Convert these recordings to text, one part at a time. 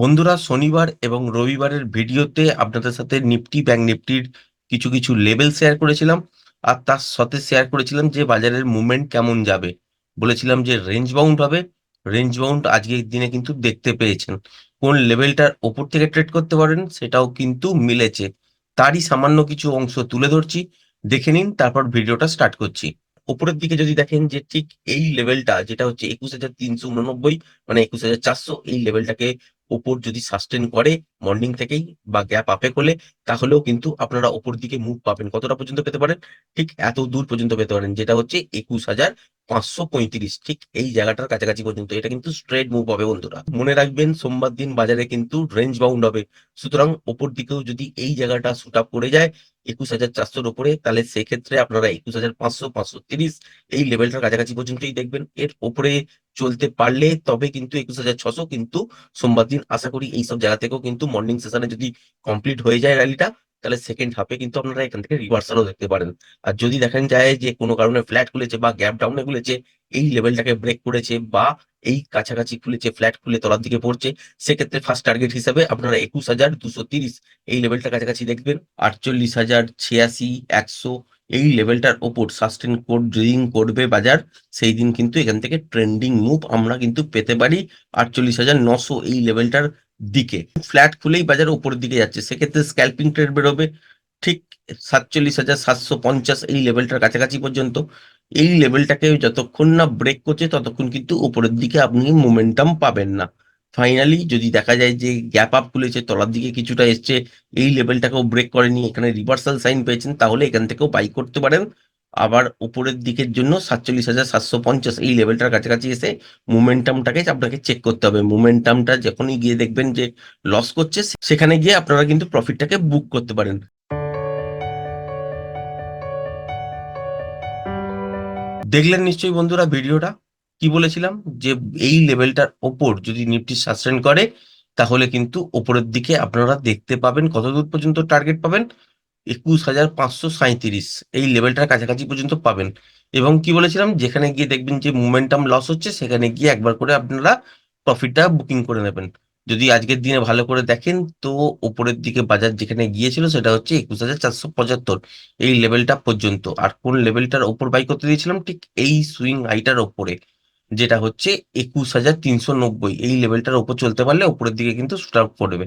বন্ধুরা, শনিবার এবং রবিবারের ভিডিওতে আপনাদের সাথে নিফটি ব্যাংক নিফটির কিছু কিছু লেভেল শেয়ার করেছিলাম। আর তার সাথে শেয়ার করেছিলাম যে বাজারের মুভমেন্ট কেমন যাবে। বলেছিলাম যে রেঞ্জ বাউন্ড হবে। রেঞ্জ বাউন্ড আজকের দিনে কিন্তু দেখতে পেয়েছেন। কোন লেভেলটার ওপর থেকে ট্রেড করতে পারেন সেটাও কিন্তু মিলেছে। তারই সামান্য কিছু অংশ তুলে ধরছি। দেখে নিন, তারপর ভিডিওটা স্টার্ট করছি। উপরের দিকে যদি দেখেন যে ঠিক এই লেভেলটা যেটা হচ্ছে একুশ হাজার তিনশো উননব্বই মানে একুশ হাজার চারশো, এই লেভেলটাকে ওপর যদি সাস্টেন করে মর্নিং থেকেই বা গ্যাপ আপে করলে, তাহলেও কিন্তু আপনারা ওপর দিকে মুভ পাবেন। কতটা পর্যন্ত পেতে পারেন? ঠিক এত দূর পর্যন্ত পেতে পারেন, যেটা হচ্ছে একুশ হাজার পাঁচশো পঁয়ত্রিশ, ঠিক এই জায়গাটার কাছাকাছি পর্যন্ত। এটা কিন্তু স্ট্রেট মুভ হবে বন্ধুরা। মনে রাখবেন, সোমবার দিন বাজারে কিন্তু রেঞ্জ বাউন্ড হবে। সুতরাং ওপর দিকেও যদি এই জায়গাটা শুট আপ করে যায় একুশ হাজার চারশোর উপরে তাহলে সেক্ষেত্রে আপনারা একুশ হাজার পাঁচশো পাঁচশো তিরিশ এই লেভেলটার কাছাকাছি পর্যন্তই দেখবেন। এর উপরে চলতে পারলে তবে কিন্তু একুশ হাজার ছশো কিন্তু সোমবার দিন আশা করি এইসব জায়গা থেকেও কিন্তু মর্নিং সেশনে যদি কমপ্লিট হয়ে যায় র্যালিটা তাহলে সেকেন্ড হাফে কিন্তু আপনারা এখান থেকে রিভার্সালও দেখতে পারেন। আর যদি দেখেন যায় যে কোনো কারণে ফ্ল্যাট খুলেছে বা গ্যাপ ডাউনে খুলেছে, এই লেভেলটাকে ব্রেক করেছে বা এই কাছাকাছি খুলেছে ফ্ল্যাট খুলে তলার দিকে পড়ছে, সেক্ষেত্রে ফার্স্ট টার্গেট হিসাবে আপনারা একুশ হাজার দুশো তিরিশ এই লেভেলটা কাছাকাছি দেখবেন। আটচল্লিশ হাজার ছিয়াশি, একশো এই লেভেলটার ওপর সাস্টেন কোড রিডিং করবে বাজার, সেই দিন কিন্তু এখান থেকে ট্রেন্ডিং মুভ আমরা কিন্তু পেতে পারি। আটচল্লিশ হাজার নশো এই লেভেলটার দিকে। ফ্ল্যাট খুলেই বাজার উপরের দিকে যাচ্ছে। সেক্ষেত্রে স্ক্যাল্পিং ট্রেড বেরোবে ঠিক সাতচল্লিশ হাজার সাতশো পঞ্চাশ এই লেভেলটার কাছাকাছি পর্যন্ত। এই লেভেলটাকে যতক্ষণ না ব্রেক করছে, ততক্ষণ কিন্তু উপরের দিকে আপনি মোমেন্টাম পাবেন না। ফাইনালি যদি দেখা যায় যে গ্যাপ আপ খুলেছে, তলার দিকে কিছুটা এসছে, এই লেভেলটাকেও ব্রেক করেনি, এখানে রিভার্সাল সাইন পেয়েছেন, তাহলে এখান থেকেও বাই করতে পারেন। আবার উপরের দিকের জন্য সাতচল্লিশ হাজার সাতশো পঞ্চাশ, এই লেভেলটার কাছাকাছি এসে মোমেন্টামটাকে আপনাকে চেক করতে হবে। মোমেন্টামটা যখনই গিয়ে দেখবেন যে লস করছে, সেখানে গিয়ে আপনারা কিন্তু প্রফিটটাকে বুক করতে পারেন। দেখলেন নিশ্চয়ই বন্ধুরা ভিডিওটা? কি বলেছিলাম? যে এই লেভেলটার ওপর যদি নিফটি সাস্টেন করে, তাহলে কিন্তু ওপরের দিকে আপনারা দেখতে পাবেন কত দূর পর্যন্ত টার্গেট পাবেন। একুশ হাজার পাঁচশো সাঁইত্রিশ, এই লেভেলটার কাছাকাছি পর্যন্ত পাবেন। এবং কি বলেছিলাম? যেখানে গিয়ে দেখবেন যে মোমেন্টাম লস হচ্ছে, সেখানে গিয়ে একবার করে আপনারা প্রফিটটা বুকিং করে নেবেন। যদি আজকের দিনে ভালো করে দেখেন, তো ওপরের দিকে বাজার যেখানে গিয়েছিল, সেটা হচ্ছে একুশ হাজার চারশো পঁচাত্তর, এই লেভেলটা পর্যন্ত। আর কোন লেভেলটার ওপর বাই করতে দিয়েছিলাম? ঠিক এই সুইং হাইটার ওপরে, যেটা হচ্ছে একুশ হাজার তিনশো নব্বই, এই লেভেলটার ওপর চলতে পারলে ওপরের দিকে কিন্তু স্টার্ট করবে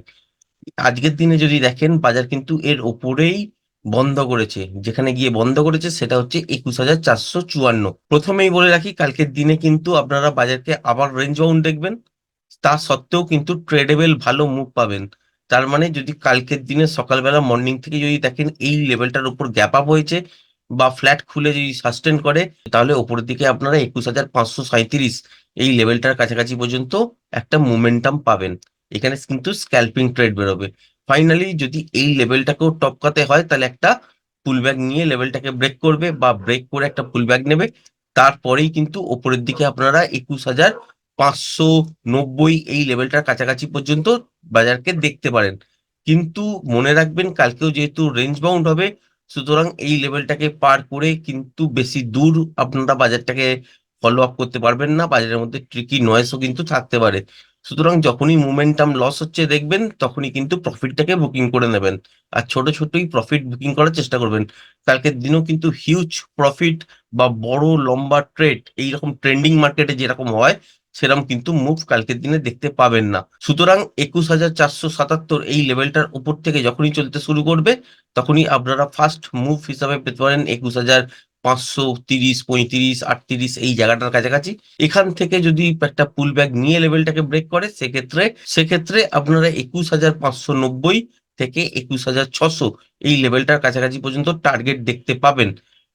আজকের দিনে যদি দেখেন, বাজার কিন্তু এর ওপরেই বন্ধ করেছে। যেখানে গিয়ে বন্ধ করেছে সেটা হচ্ছে একুশ হাজার চারশো চুয়ান্ন। প্রথমেই বলে রাখি, কালকের দিনে কিন্তু আপনারা বাজারকে আবার রেঞ্জ বাউন্ড দেখবেন। তা সত্ত্বেও কিন্তু ট্রেডেবল ভালো মুভ পাবেন। তার মানে যদি কালকের দিনে সকালবেলা মর্নিং থেকে যদি দেখেন, এই লেভেলটার উপর গ্যাপ আপ হয়েছে বা ফ্ল্যাট খুলে যদি সাস্টেন করে, তাহলে ওপরের দিকে আপনারা একুশ হাজার পাঁচশো সাঁত্রিশ এই লেভেলটার কাছাকাছি পর্যন্ত একটা মোমেন্টাম পাবেন। এখানে কিন্তু স্ক্যাল্পিং ট্রেড বেরোবে। ফাইনালি যদি এই লেভেলটাকেও টপকাতে হয়, তাহলে একটা পুল ব্যাগ নিয়ে লেভেলটাকে ব্রেক করবে বা ব্রেক করে একটা পুল ব্যাগ নেবে। তারপরেই কিন্তু ওপরের দিকে আপনারা একুশ হাজার পাঁচশো নব্বই এই লেভেলটার কাছাকাছি পর্যন্ত বাজারকে দেখতে পারেন। কিন্তু মনে রাখবেন, কালকেও যেহেতু রেঞ্জ বাউন্ড হবে, সুতরাং এই লেভেলটাকে পার করে কিন্তু বেশি দূর আপনারা বাজারটাকে ফলো আপ করতে পারবেন না। বাজারের মধ্যে ট্রিকি নয়েসও কিন্তু থাকতে পারে। সুতরাং যখনই মোমেন্টাম লস হচ্ছে দেখবেন, তখনই কিন্তু প্রফিটটাকে বুকিং করে নেবেন। আর ছোট ছোটই প্রফিট বুকিং করার চেষ্টা করবেন। কালকের দিনও কিন্তু হিউজ প্রফিট বা বড় লম্বা ট্রেড এইরকম ট্রেন্ডিং মার্কেটে যেরকম হয় সেরকম কিন্তু মুভ কালকের দিনে দেখতে পাবেন না। সুতরাং একুশ হাজার চারশো সাতাত্তর এই লেভেলটার উপর থেকে যখনই চলতে শুরু করবে, তখনই আপনারা ফার্স্ট মুভ হিসাবে পেতে পারেন একুশ হাজার পাঁচশো তিরিশ পঁয়ত্রিশ আটত্রিশ এই জায়গাটার কাছাকাছি। এখান থেকে যদি একটা পুল ব্যাগ নিয়ে লেভেলটাকে ব্রেক করে, সেক্ষেত্রে সেক্ষেত্রে আপনারা একুশ হাজার পাঁচশো নব্বই থেকে একুশ হাজার ছশো এই লেভেলটার কাছাকাছি পর্যন্ত টার্গেট দেখতে পাবেন।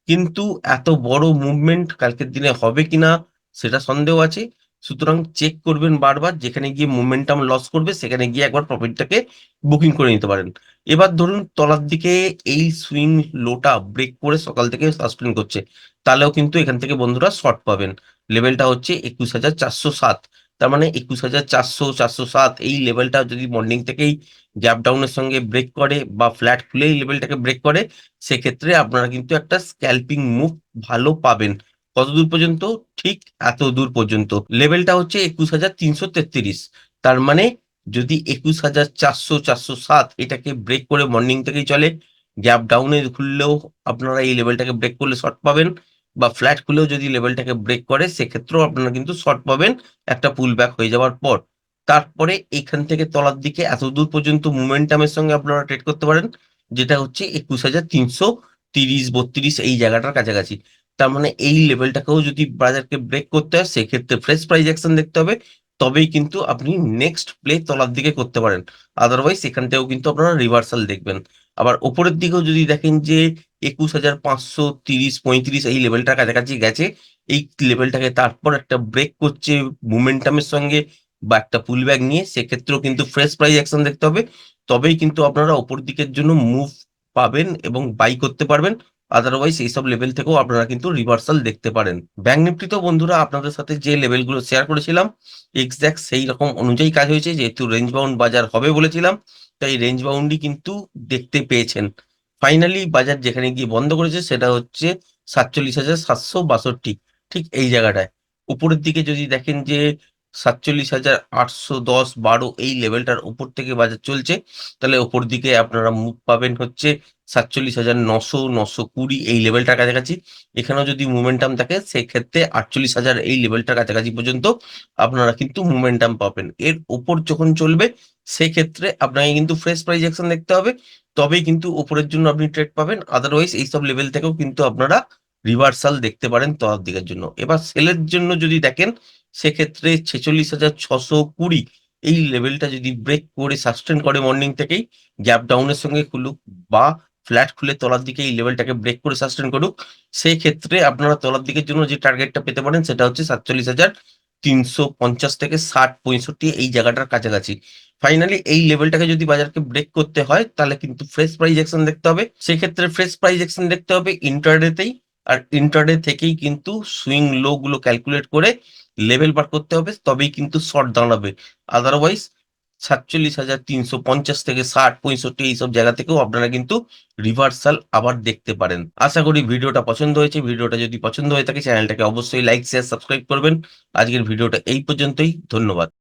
কিন্তু এত বড় মুভমেন্ট কালকের দিনে হবে কিনা, সেটা সন্দেহ আছে। সুতরাং চেক করবেন বারবার, যেখানে গিয়ে মোমেন্টাম লস করবে, সেখানে গিয়ে একবার প্রফিটটাকে বুকিং করে নিতে পারেন। এবার ধরুন তলার দিকে এই সুইং লোটা ব্রেক করে সকাল থেকে সাসপেন্ড করছে, তাহলেও কিন্তু এখান থেকে বন্ধুরা শর্ট পাবেন। লেভেলটা হচ্ছে একুশ হাজার চারশো সাত, তার মানে একুশ হাজার চারশো চারশো সাত, এই লেভেলটা যদি মর্নিং থেকেই গ্যাপ ডাউনের সঙ্গে ব্রেক করে বা ফ্ল্যাট খুলে এই লেভেলটাকে ব্রেক করে, সেক্ষেত্রে আপনারা কিন্তু একটা স্ক্যাল্পিং মুভ ভালো পাবেন। কত দূর পর্যন্ত? ঠিক এত দূর পর্যন্ত। লেভেলটা হচ্ছে একুশ হাজার তিনশো তেত্রিশ। তার মানে যদি একুশ হাজার চারশো চারশো সাত এটাকে ব্রেক করে মর্নিং থেকেই চলে গ্যাপ ডাউনে খুললেও আপনারা এই লেভেলটাকে ব্রেক করলে শর্ট পাবেন বা ফ্ল্যাট খুলেও যদি লেভেলটাকে ব্রেক করে, সেক্ষেত্রেও আপনারা কিন্তু শর্ট পাবেন একটা পুল ব্যাক হয়ে যাওয়ার পর। তারপরে এখান থেকে তলার দিকে এত দূর পর্যন্ত মোমেন্টামের সঙ্গে আপনারা ট্রেড করতে পারেন, যেটা হচ্ছে একুশ হাজার তিনশো তিরিশ বত্রিশ এই জায়গাটার কাছাকাছি। তার মানে এই লেভেলটাকেও যদি বাজারকে ব্রেক করতে হয়, সেক্ষেত্রে ফ্রেশ প্রাইস অ্যাকশন দেখতে হবে। তবেই কিন্তু আপনি নেক্সট প্লে তলার দিকে করতে পারেন। আদারওয়াইজ এখান থেকেও কিন্তু আপনারা রিভার্সাল দেখবেন। আবার ওপরের দিকেও যদি দেখেন যে একুশ হাজার পাঁচশো তিরিশ পঁয়ত্রিশ এই লেভেলটার কাছাকাছি গেছে, এই লেভেলটাকে তারপর একটা ব্রেক করছে মোমেন্টামের সঙ্গে বা একটা পুল ব্যাগ নিয়ে, সেক্ষেত্রেও কিন্তু ফ্রেশ প্রাইস অ্যাকশন দেখতে হবে। তবেই কিন্তু আপনারা ওপর দিকের জন্য মুভ পাবেন এবং বাই করতে পারবেন। আদারওয়াইজ এইসব লেভেল থেকেও আপনারা কিন্তু রিভার্সাল দেখতে পারেন। ব্যাংক নিফটিতেও বন্ধুরা, আপনাদের সাথে যে লেভেলগুলো শেয়ার করেছিলাম এক্স্যাক্ট সেই রকম অনুযায়ী কাজ হয়েছে, যেহেতু রেঞ্জ বাউন্ড বাজার হবে বলেছিলাম, তাই রেঞ্জ বাউন্ডই কিন্তু দেখতে পেয়েছেন। ফাইনালি বাজার যেখানে গিয়ে বন্ধ করেছে, সেটা হচ্ছে সাতচল্লিশ হাজার সাতশো বাষট্টি, ঠিক এই জায়গাটায়। উপরের দিকে যদি দেখেন যে সাতচল্লিশ হাজার আটশো দশ বারো এই লেভেলটার উপর থেকে বাজার চলছে। তাহলে ওপর দিকে আপনারা মুখ পাবেন হচ্ছে সাতচল্লিশ হাজার নশো নশো কুড়ি এই লেভেলটার কাছাকাছি। এখানেও যদি মোমেন্টাম থাকে, সেক্ষেত্রে আটচল্লিশ হাজার এই লেভেলটার কাছাকাছি পর্যন্ত আপনারা কিন্তু মোমেন্টাম পাবেন। এর ওপর যখন চলবে, সেক্ষেত্রে আপনাকে কিন্তু ফ্রেশ প্রাইস অ্যাকশন দেখতে হবে। তবেই কিন্তু ওপরের জন্য আপনি ট্রেড পাবেন। আদারওয়াইজ এইসব লেভেল থেকেও কিন্তু আপনারা রিভার্সাল দেখতে পারেন তলার দিকের জন্য। এবার সেলের জন্য যদি দেখেন, সেক্ষেত্রে ছেচল্লিশ হাজার ছশো কুড়ি, এই লেভেলটা যদি ব্রেক করে সাস্টেন করে মর্নিং থেকেই গ্যাপ ডাউনের সঙ্গে খুলুক বা ফ্ল্যাট খুলে তলার দিকে এই লেভেলটাকে ব্রেক করে সাস্টেন করুক সেই ক্ষেত্রে আপনারা তলার দিকের জন্য যে টার্গেটটা পেতে পারেন, সেটা হচ্ছে সাতচল্লিশ হাজার তিনশো পঞ্চাশ থেকে ষাট পঁয়ষট্টি এই জায়গাটার কাছাকাছি। ফাইনালি এই লেভেলটাকে যদি বাজারকে ব্রেক করতে হয়, তাহলে কিন্তু ফ্রেশ প্রাইস অ্যাকশন দেখতে হবে। সেক্ষেত্রে ফ্রেশ প্রাইস অ্যাকশন দেখতে হবে ইন্টারডেতেই আর ইন্টারডে থেকেই কিন্তু সুইং লো গুলো ক্যালকুলেট করে লেভেল বার করতে হবে, তবেই কিন্তু শর্ট দাঁড়াবে। আদারওয়াইজ সাতচল্লিশ হাজার তিনশো পঞ্চাশ থেকে ষাট, পঁয়ষট্টি এইসব জায়গা থেকেও আপনারা কিন্তু রিভার্সাল আবার দেখতে পারেন। আশা করি ভিডিওটা পছন্দ হয়েছে। ভিডিওটা যদি পছন্দ হয়ে থাকে চ্যানেলটাকে অবশ্যই লাইক শেয়ার সাবস্ক্রাইব করবেন। আজকের ভিডিওটা এই পর্যন্তই। ধন্যবাদ।